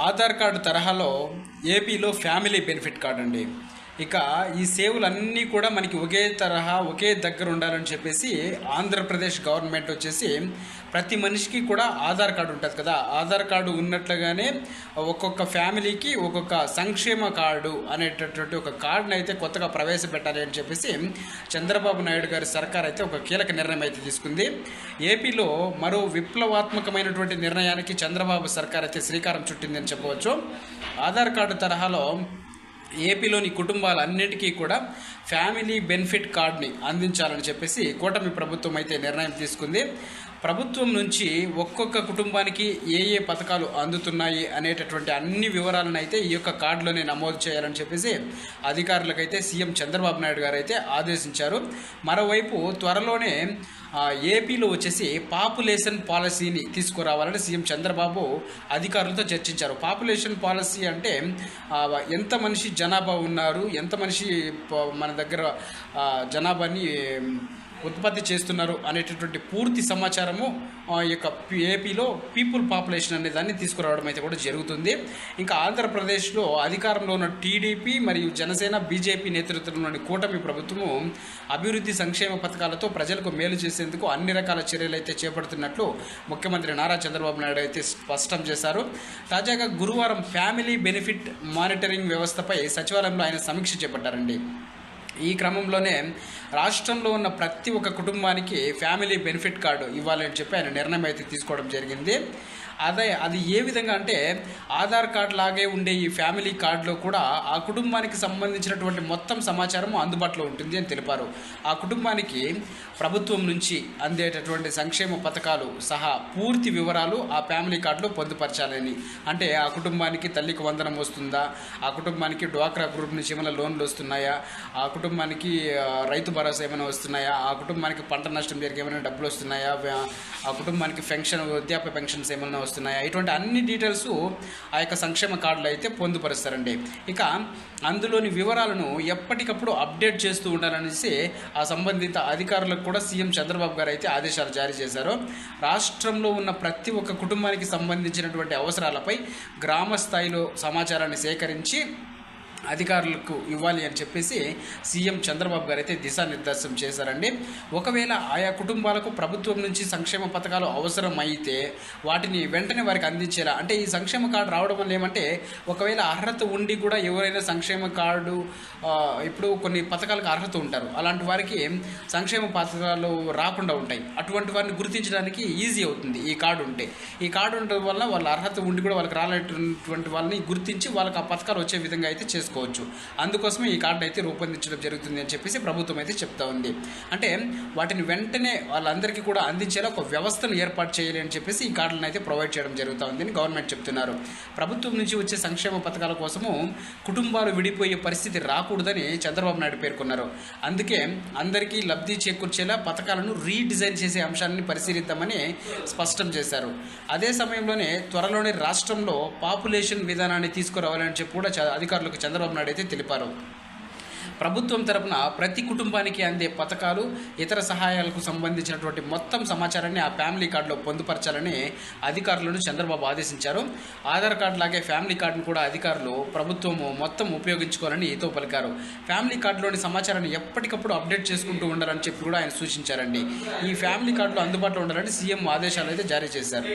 Aadhaar card తరహాలో ఏపీలో family benefit card అండి. ఇక ఈ సేవలు అన్నీ కూడా మనకి ఒకే తరహా ఒకే దగ్గర ఉండాలని చెప్పేసి ఆంధ్రప్రదేశ్ గవర్నమెంట్ వచ్చేసి ప్రతి మనిషికి కూడా ఆధార్ కార్డు ఉంటుంది కదా. ఆధార్ కార్డు ఉన్నట్లుగానే ఒక్కొక్క ఫ్యామిలీకి ఒక్కొక్క సంక్షేమ కార్డు అనేటటువంటి ఒక కార్డుని అయితే కొత్తగా ప్రవేశపెట్టాలి అని చెప్పేసి చంద్రబాబు నాయుడు గారి సర్కార్ అయితే ఒక కీలక నిర్ణయం అయితే తీసుకుంది. ఏపీలో మరో విప్లవాత్మకమైనటువంటి నిర్ణయానికి చంద్రబాబు సర్కార్ అయితే శ్రీకారం చుట్టిందని చెప్పవచ్చు. ఆధార్ కార్డు తరహాలో ఏపీలోని కుటుంబాలన్నిటికీ కూడా ఫ్యామిలీ బెనిఫిట్ కార్డ్ని అందించాలని చెప్పేసి కూటమి ప్రభుత్వం అయితే నిర్ణయం తీసుకుంది. ప్రభుత్వం నుంచి ఒక్కొక్క కుటుంబానికి ఏ ఏ పథకాలు అందుతున్నాయి అనేటటువంటి అన్ని వివరాలను అయితే ఈ యొక్క కార్డులోనే నమోదు చేయాలని చెప్పేసి అధికారులకైతే సీఎం చంద్రబాబు నాయుడు గారు అయితే ఆదేశించారు. మరోవైపు త్వరలోనే ఏపీలో వచ్చేసి పాపులేషన్ పాలసీని తీసుకురావాలని సీఎం చంద్రబాబు అధికారులతో చర్చించారు. పాపులేషన్ పాలసీ అంటే ఎంత మనిషి జనాభా ఉన్నారు ఎంత మనిషి మన దగ్గర జనాభాని ఉత్పత్తి చేస్తున్నారు అనేటటువంటి పూర్తి సమాచారము ఈ యొక్క ఏపీలో పీపుల్ పాపులేషన్ అనే దాన్ని తీసుకురావడం అయితే కూడా జరుగుతుంది. ఇంకా ఆంధ్రప్రదేశ్లో అధికారంలో ఉన్న టీడీపీ మరియు జనసేన బీజేపీ నేతృత్వంలోని కూటమి ప్రభుత్వము అభివృద్ధి సంక్షేమ పథకాలతో ప్రజలకు మేలు చేసేందుకు అన్ని రకాల చర్యలు అయితే చేపడుతున్నట్లు ముఖ్యమంత్రి నారా చంద్రబాబు నాయుడు అయితే స్పష్టం చేశారు. తాజాగా గురువారం ఫ్యామిలీ బెనిఫిట్ మానిటరింగ్ వ్యవస్థపై సచివాలయంలో ఆయన సమీక్ష చేపట్టారండి. ఈ క్రమంలోనే రాష్ట్రంలో ఉన్న ప్రతి ఒక్క కుటుంబానికి ఫ్యామిలీ బెనిఫిట్ కార్డు ఇవ్వాలని చెప్పి ఆయన నిర్ణయం అయితే తీసుకోవడం జరిగింది. అదే అది ఏ విధంగా అంటే ఆధార్ కార్డ్ లాగే ఉండే ఈ ఫ్యామిలీ కార్డులో కూడా ఆ కుటుంబానికి సంబంధించినటువంటి మొత్తం సమాచారం అందుబాటులో ఉంటుంది అని తెలిపారు. ఆ కుటుంబానికి ప్రభుత్వం నుంచి అందేటటువంటి సంక్షేమ పథకాలు సహా పూర్తి వివరాలు ఆ ఫ్యామిలీ కార్డులో పొందుపరచాలని. అంటే ఆ కుటుంబానికి తల్లికి వందనం వస్తుందా? ఆ కుటుంబానికి డ్వాక్రా గ్రూప్ నుంచి ఏమైనా లోన్లు వస్తున్నాయా? ఆ కుటుంబానికి రైతు భరోసా ఏమైనా వస్తున్నాయా? ఆ కుటుంబానికి పంట నష్టం జరిగి ఏమైనా డబ్బులు వస్తున్నాయా? ఆ కుటుంబానికి పెన్షన్ వృద్ధాప్య పెన్షన్స్ ఏమైనా వస్తున్నాయి. ఇటువంటి అన్ని డీటెయిల్స్ ఆ యొక్క సంక్షేమ కార్డులు అయితే పొందుపరుస్తారండి. ఇక అందులోని వివరాలను ఎప్పటికప్పుడు అప్డేట్ చేస్తూ ఉండాలనేసి ఆ సంబంధిత అధికారులకు కూడా సీఎం చంద్రబాబు గారు అయితే ఆదేశాలు జారీ చేశారు. రాష్ట్రంలో ఉన్న ప్రతి ఒక్క కుటుంబానికి సంబంధించినటువంటి అవసరాలపై గ్రామ స్థాయిలో సమాచారాన్ని సేకరించి అధికారులకు ఇవ్వాలి అని చెప్పేసి సీఎం చంద్రబాబు గారు అయితే దిశానిర్దేశం చేశారండి. ఒకవేళ ఆయా కుటుంబాలకు ప్రభుత్వం నుంచి సంక్షేమ పథకాలు అవసరం అయితే వాటిని వెంటనే వారికి అందించేలా అంటే ఈ సంక్షేమ కార్డు రావడం వల్ల ఏమంటే ఒకవేళ అర్హత ఉండి కూడా ఎవరైనా సంక్షేమ కార్డు ఇప్పుడు కొన్ని పథకాలకు అర్హత ఉంటారు. అలాంటి వారికి సంక్షేమ పథకాలు రాకుండా ఉంటాయి. అటువంటి వారిని గుర్తించడానికి ఈజీ అవుతుంది ఈ కార్డు ఉంటే. ఈ కార్డు ఉండడం వల్ల వాళ్ళ అర్హత ఉండి కూడా వాళ్ళకి రాలేటువంటి వాళ్ళని గుర్తించి వాళ్ళకి ఆ పథకాలు వచ్చే విధంగా అయితే చేస్తారు. చేసుకోవచ్చు. అందుకోసమే ఈ కార్డు అయితే రూపొందించడం జరుగుతుంది అని చెప్పేసి ప్రభుత్వం అయితే చెప్తా ఉంది. అంటే వాటిని వెంటనే వాళ్ళందరికీ కూడా అందించేలా ఒక వ్యవస్థను ఏర్పాటు చేయాలి అని చెప్పేసి ఈ కార్డులను అయితే ప్రొవైడ్ చేయడం జరుగుతూ ఉందని గవర్నమెంట్ చెప్తున్నారు. ప్రభుత్వం నుంచి వచ్చే సంక్షేమ పథకాల కోసము కుటుంబాలు విడిపోయే పరిస్థితి రాకూడదని చంద్రబాబు నాయుడు పేర్కొన్నారు. అందుకే అందరికీ లబ్ధి చేకూర్చేలా పథకాలను రీడిజైన్ చేసే అంశాన్ని పరిశీలిద్దామని స్పష్టం చేశారు. అదే సమయంలోనే త్వరలోనే రాష్ట్రంలో పాపులేషన్ విధానాన్ని తీసుకురావాలని చెప్పి కూడా అధికారులకు అధికారులకు చంద్రబాబు నాయుడు అయితే తెలిపారు. ప్రభుత్వం తరపున ప్రతి కుటుంబానికి అందే పథకాలు ఇతర సహాయాలకు సంబంధించినటువంటి మొత్తం సమాచారాన్ని ఆ ఫ్యామిలీ కార్డులో పొందుపరచాలని అధికారులను చంద్రబాబు ఆదేశించారు. ఆధార్ కార్డు లాగే ఫ్యామిలీ కార్డును కూడా అధికారులు ప్రభుత్వము మొత్తం ఉపయోగించుకోవాలని ఈతో పలికారు. ఫ్యామిలీ కార్డులోని సమాచారాన్ని ఎప్పటికప్పుడు అప్డేట్ చేసుకుంటూ ఉండాలని చెప్పి కూడా ఆయన సూచించారండి. ఈ ఫ్యామిలీ కార్డులో అందుబాటులో ఉండాలని సీఎం ఆదేశాలు అయితే జారీ చేశారు.